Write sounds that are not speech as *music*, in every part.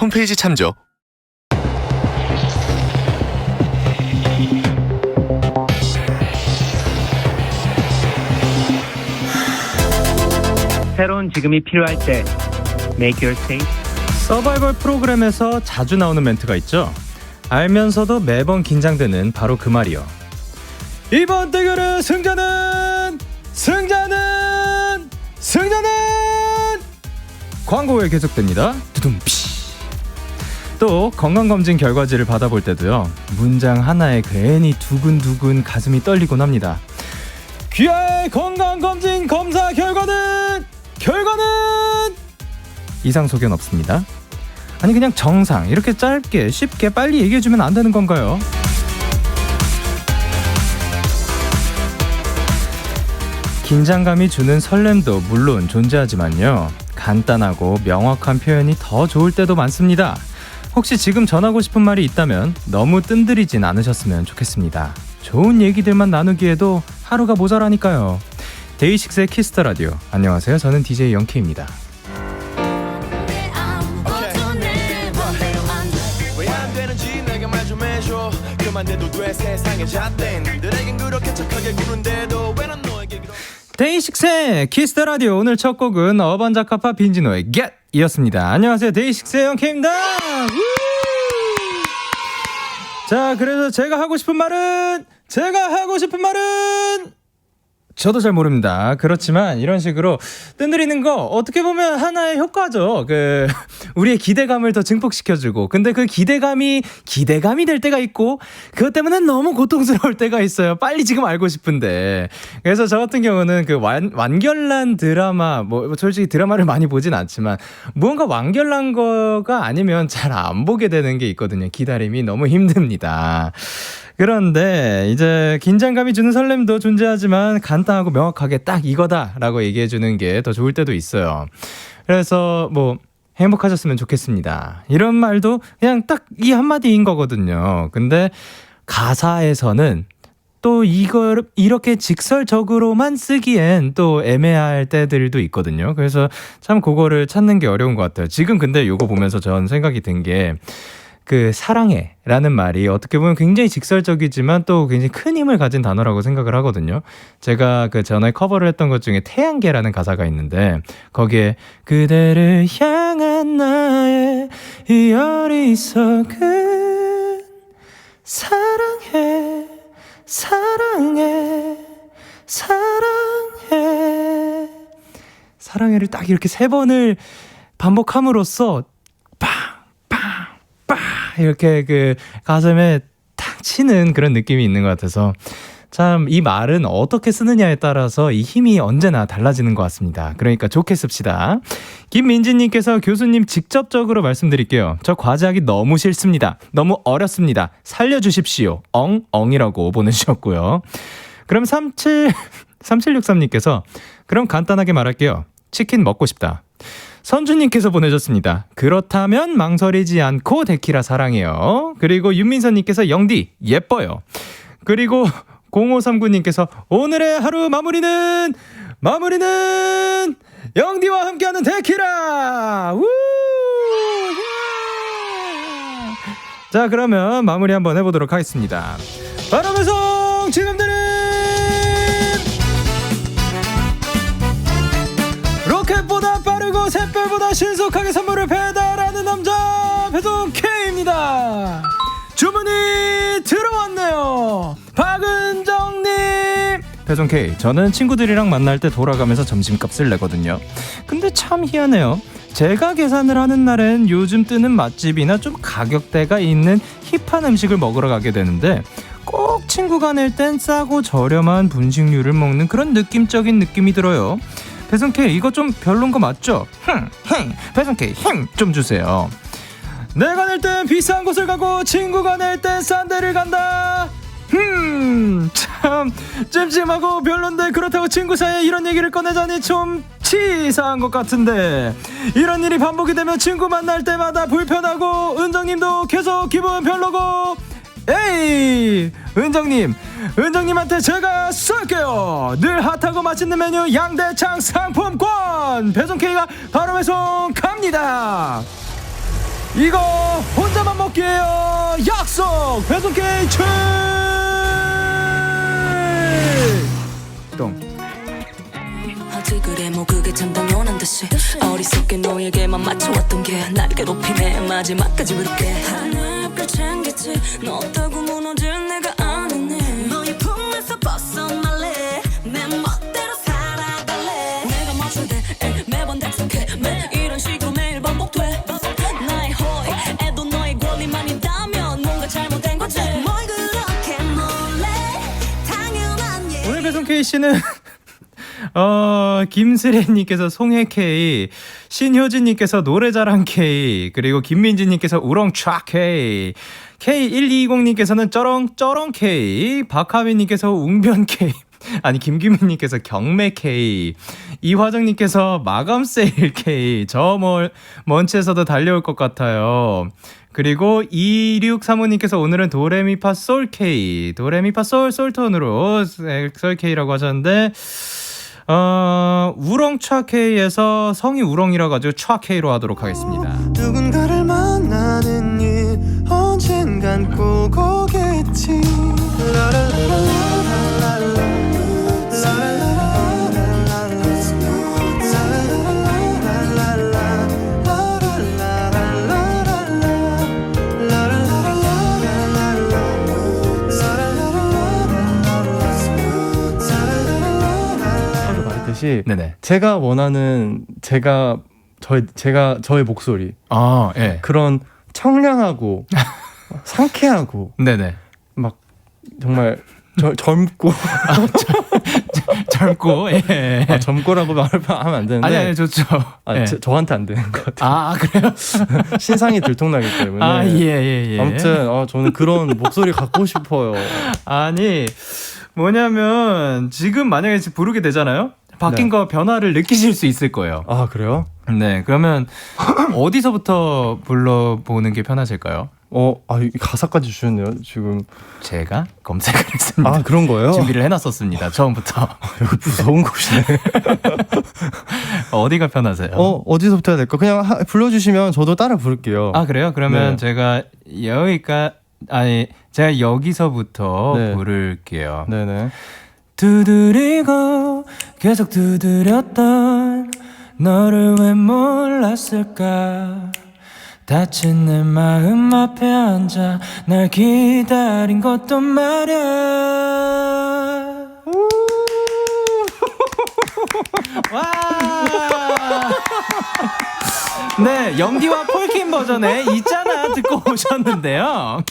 홈페이지 참조. 새로운 지금이 필요할 때 Make your state 서바이벌 프로그램에서 자주 나오는 멘트가 있죠. 알면서도 매번 긴장되는 바로 그 말이요. 이번 대결의 승자는 승자는 승자는 광고 후에 계속됩니다. 두둠피. 또 건강검진 결과지를 받아볼 때도요. 문장 하나에 괜히 두근두근 가슴이 떨리곤 합니다. 귀하의 건강검진 검사 결과는 결과는 이상 소견 없습니다. 아니 그냥 정상 이렇게 짧게 쉽게 빨리 얘기해주면 안 되는 건가요? 긴장감이 주는 설렘도 물론 존재하지만요. 간단하고 명확한 표현이 더 좋을 때도 많습니다. 혹시 지금 전하고 싶은 말이 있다면 너무 뜬들이진 않으셨으면 좋겠습니다. 좋은 얘기들만 나누기에도 하루가 모자라니까요. 데이식스의 키스터 라디오. 안녕하세요. 저는 DJ 영케입니다. 데이식스의 키스터 라디오 오늘 첫 곡은 어반자카파 빈지노의 Get 이었습니다. 안녕하세요. 데이식스의 영케입니다. 자, 그래서 제가 하고 싶은 말은 제가 하고 싶은 말은 저도 잘 모릅니다. 그렇지만 이런 식으로 뜬들이는 거 어떻게 보면 하나의 효과죠. 그 *laughs* 우리의 기대감을 더 증폭시켜주고, 근데 그 기대감이 기대감이 될 때가 있고, 그것 때문에 너무 고통스러울 때가 있어요. 빨리 지금 알고 싶은데. 그래서 저 같은 경우는 그 완, 완결난 드라마, 뭐 솔직히 드라마를 많이 보진 않지만 무언가 완결난 거가 아니면 잘 안 보게 되는 게 있거든요. 기다림이 너무 힘듭니다. 그런데 이제 긴장감이 주는 설렘도 존재하지만 간단하고 명확하게 딱 이거다라고 얘기해 주는 게 더 좋을 때도 있어요. 그래서 뭐 행복하셨으면 좋겠습니다. 이런 말도 그냥 딱 이 한마디인 거거든요. 근데 가사에서는 또 이걸 이렇게 직설적으로만 쓰기엔 또 애매할 때들도 있거든요. 그래서 참 그거를 찾는 게 어려운 것 같아요. 지금 근데 요거 보면서 전 생각이 든 게 그 사랑해라는 말이 어떻게 보면 굉장히 직설적이지만 또 굉장히 큰 힘을 가진 단어라고 생각을 하거든요. 제가 그 전에 커버를 했던 것 중에 태양계라는 가사가 있는데 거기에 그대를 향한 나의 이 어리석은 사랑해 사랑해 사랑해 사랑해를 딱 이렇게 세 번을 반복함으로써 이렇게 그 가슴에 탁 치는 그런 느낌이 있는 것 같아서 참 이 말은 어떻게 쓰느냐에 따라서 이 힘이 언제나 달라지는 것 같습니다. 그러니까 좋게 씁시다. 김민지님께서 교수님 직접적으로 말씀드릴게요. 저 과제하기 너무 싫습니다. 너무 어렵습니다. 살려주십시오. 엉 엉이라고 보내주셨고요. 그럼 37 3763님께서 그럼 간단하게 말할게요. 치킨 먹고 싶다. 선주님께서 보내줬습니다. 그렇다면 망설이지 않고 데키라 사랑해요. 그리고 윤민선님께서 영디 예뻐요. 그리고 0539님께서 오늘의 하루 마무리는 마무리는 영디와 함께하는 데키라. 우! 자 그러면 마무리 한번 해보도록 하겠습니다. 바람의 성 지금 들 샛별보다 신속하게 선물을 배달하는 남자 배송 K입니다. 주문이 들어왔네요. 박은정님. 배송 K. 저는 친구들이랑 만날 때 돌아가면서 점심값을 내거든요. 근데 참 희한해요. 제가 계산을 하는 날엔 요즘 뜨는 맛집이나 좀 가격대가 있는 힙한 음식을 먹으러 가게 되는데 꼭 친구가 낼 땐 싸고 저렴한 분식류를 먹는 그런 느낌적인 느낌이 들어요. 배송 K 이거 좀 별론 거 맞죠? 흥, 흥. 배송 K 힘 좀 주세요. 내가 낼 땐 비싼 곳을 가고 친구가 낼 땐 싼 데를 간다. 흠, 참 찜찜하고 별론데 그렇다고 친구 사이에 이런 얘기를 꺼내자니 좀 치사한 것 같은데 이런 일이 반복이 되면 친구 만날 때마다 불편하고 은정님도 계속 기분 별로고 에이 은정님 은정님한테 제가 쏠게요 늘 핫하고 맛있는 메뉴 양대창 상품권 배송 K가 바로 배송 갑니다 이거 혼자만 먹기예요. 약속. 배송 K 출. 동. 그래 뭐 그게 참 당연한 듯이 어리석게 너에게만 맞춰왔던 게 날 괴롭히네 마지막까지 그렇게 하늘별 챙겼지 너 없다고 씨는 *laughs* 어 김슬애님께서 송혜 K, 신효진님께서 노래자랑 K, 그리고 김민지님께서 우렁차 K, K1220님께서는 쩌렁 쩌렁 K, 박하민님께서 웅변 K. *laughs* 아니 김규민님께서 경매 K 이화정님께서 마감 세일 K 저 멀 먼치에서도 달려올 것 같아요 그리고 2635님께서 오늘은 도레미파 솔 K 도레미파 솔 솔톤으로 솔 K라고 하셨는데 어 우렁차 K에서 성이 우렁이라 가지고 차 K로 하도록 하겠습니다. 누군가를 만나는 일 언젠간 꼭 듯이 네네. 제가 원하는 제가 저 제가 저의 목소리 아 예. 그런 청량하고 *laughs* 상쾌하고 네네. 막 정말 저, 젊고 젊고 예. 아, 젊고라고 말하면 안 되는데 아니 아니 좋죠. 아, 예. 저, 저한테 안 되는 것 같아요. 아 그래요? *laughs* 신상이 들통나기 때문에. 아예예 예. 아무튼 어, 저는 그런 목소리 갖고 싶어요. 아니 뭐냐면 지금 만약에 부르게 되잖아요. 바뀐 네. 거 변화를 느끼실 수 있을 거예요. 아 그래요? 네, 그러면 *clears throat* 어디서부터 불러보는 게 편하실까요? 어, 아, 이 가사까지 주셨네요. 지금 제가 검색을 *laughs* 했습니다. 아 그런 거예요? 준비를 해놨었습니다. 처음부터 *laughs* 여기 무서운 곳이네. *laughs* 어디가 편하세요? 어 어디서부터 해야 될까? 그냥 하, 불러주시면 저도 따라 부를게요. 아 그래요? 그러면 네. 제가 여기까 아니 제가 여기서부터 네. 부를게요. 네네. 두드리고 계속 두드렸던 너를 왜 몰랐을까? 다친 내 마음 앞에 앉아 날 기다린 것도 말야. *laughs* 와! 네, 영디와 폴킴 버전의 있잖아 듣고 오셨는데요.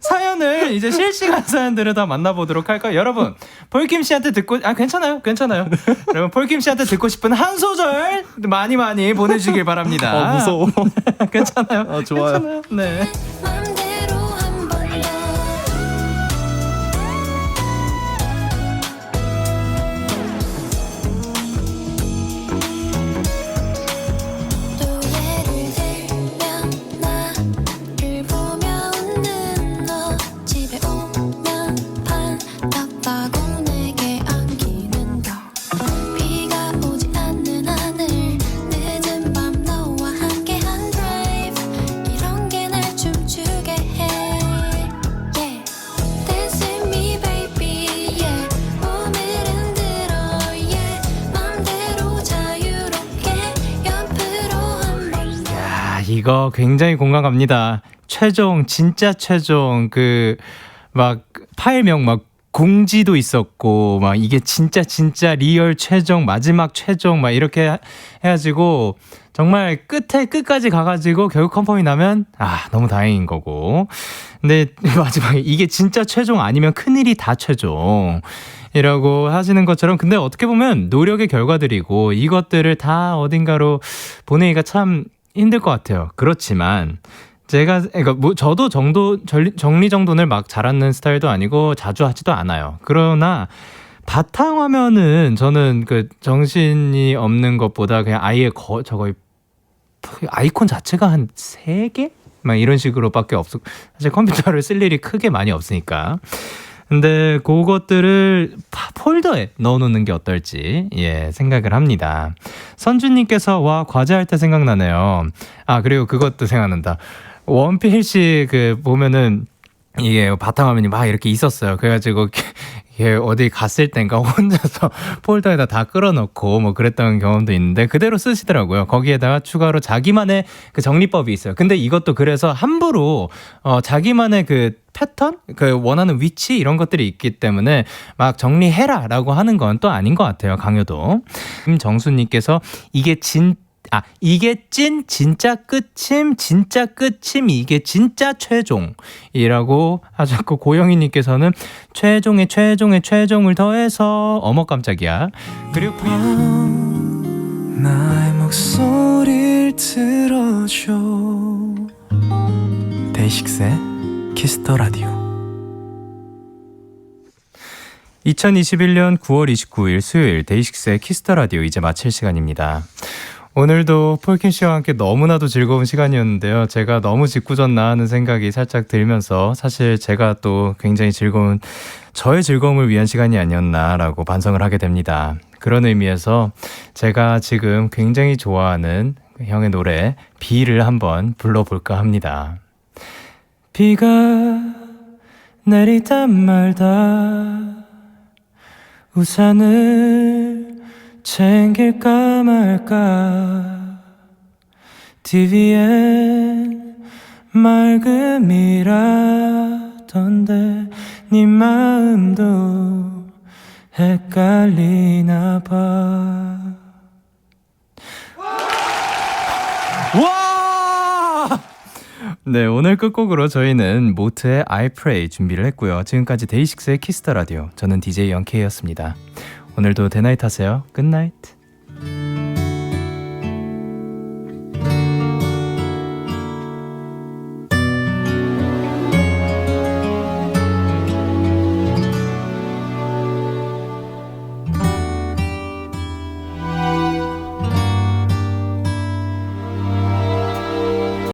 사연을 이제 실시간 *laughs* 사연들을 다 만나보도록 할까요? 여러분, 폴킴 씨한테 듣고, 아, 괜찮아요. 괜찮아요. 여러분, 폴킴 씨한테 듣고 싶은 한 소절 많이 많이 보내주길 바랍니다. 아 무서워. *laughs* 괜찮아요. 아, 좋아요. 괜찮아요. 네. 이거 굉장히 공감 갑니다. 최종, 진짜 최종, 그, 막, 파일명 막, 공지도 있었고, 막, 이게 진짜, 진짜 리얼 최종, 마지막 최종, 막, 이렇게 해- 해가지고, 정말 끝에 끝까지 가가지고, 결국 컨펌이 나면, 아, 너무 다행인 거고. 근데, *laughs* 마지막에, 이게 진짜 최종 아니면 큰일이 다 최종. 이라고 하시는 것처럼 근데 어떻게 보면 노력의 결과들이고 이것들을 다 어딘가로 보내기가 참 힘들 것 같아요. 그렇지만 제가 그러니까 뭐 저도 정도 정리, 정돈을 막 잘하는 스타일도 아니고 자주 하지도 않아요. 그러나 바탕 화면은 저는 그 정신이 없는 것보다 그냥 아예 거 저거 아이콘 자체가 한 세 개? 막 이런 식으로밖에 없어. 사실 컴퓨터를 쓸 일이 크게 많이 없으니까. 근데 그것들을 파- 폴더에 넣어놓는 게 어떨지 예 생각을 합니다. 선주님께서 와 과제할 때 생각나네요. 아 그리고 그것도 생각난다. 원필 씨 그 보면은 이게 바탕화면이 막 이렇게 있었어요. 그래가지고 이게 어디 갔을 땐가 *laughs* 혼자서 폴더에다 다 끌어넣고 뭐 그랬던 경험도 있는데 그대로 쓰시더라고요. 거기에다가 추가로 자기만의 그 정리법이 있어요. 근데 이것도 그래서 함부로 어 자기만의 그 패턴, 그 원하는 위치 이런 것들이 있기 때문에 막 정리해라라고 하는 건 또 아닌 것 같아요. 강요도. 김정수님께서 이게 진 아, 이게 찐, 진짜 끝임, 진짜 끝임, 이게 진짜 최종이라고 하셨고, 고영희님께서는 최종의 최종의 최종을 더해서, 어머 깜짝이야. 그리고, 나의 목소리를 들어줘 데이식스의 키스터 라디오 2021년 9월 29일 수요일 데이식스의 키스터 라디오 이제 마칠 시간입니다. 오늘도 폴킴 씨와 함께 너무나도 즐거운 시간이었는데요. 제가 너무 짓궂었나 하는 생각이 살짝 들면서 사실 제가 또 굉장히 즐거운 저의 즐거움을 위한 시간이 아니었나라고 반성을 하게 됩니다. 그런 의미에서 제가 지금 굉장히 좋아하는 형의 노래 비를 한번 불러볼까 합니다. 비가 내리다 말다 우산을 챙길까 말까 TV엔 맑음이라던데 네 마음도 헷갈리나 봐 와! 네, 오늘 끝곡으로 저희는 모트의 I Pray 준비를 했고요. 지금까지 데이식스의 키스터 라디오. 저는 DJ 영케이였습니다. 오늘도 대나잇 하세요. 굿나잇.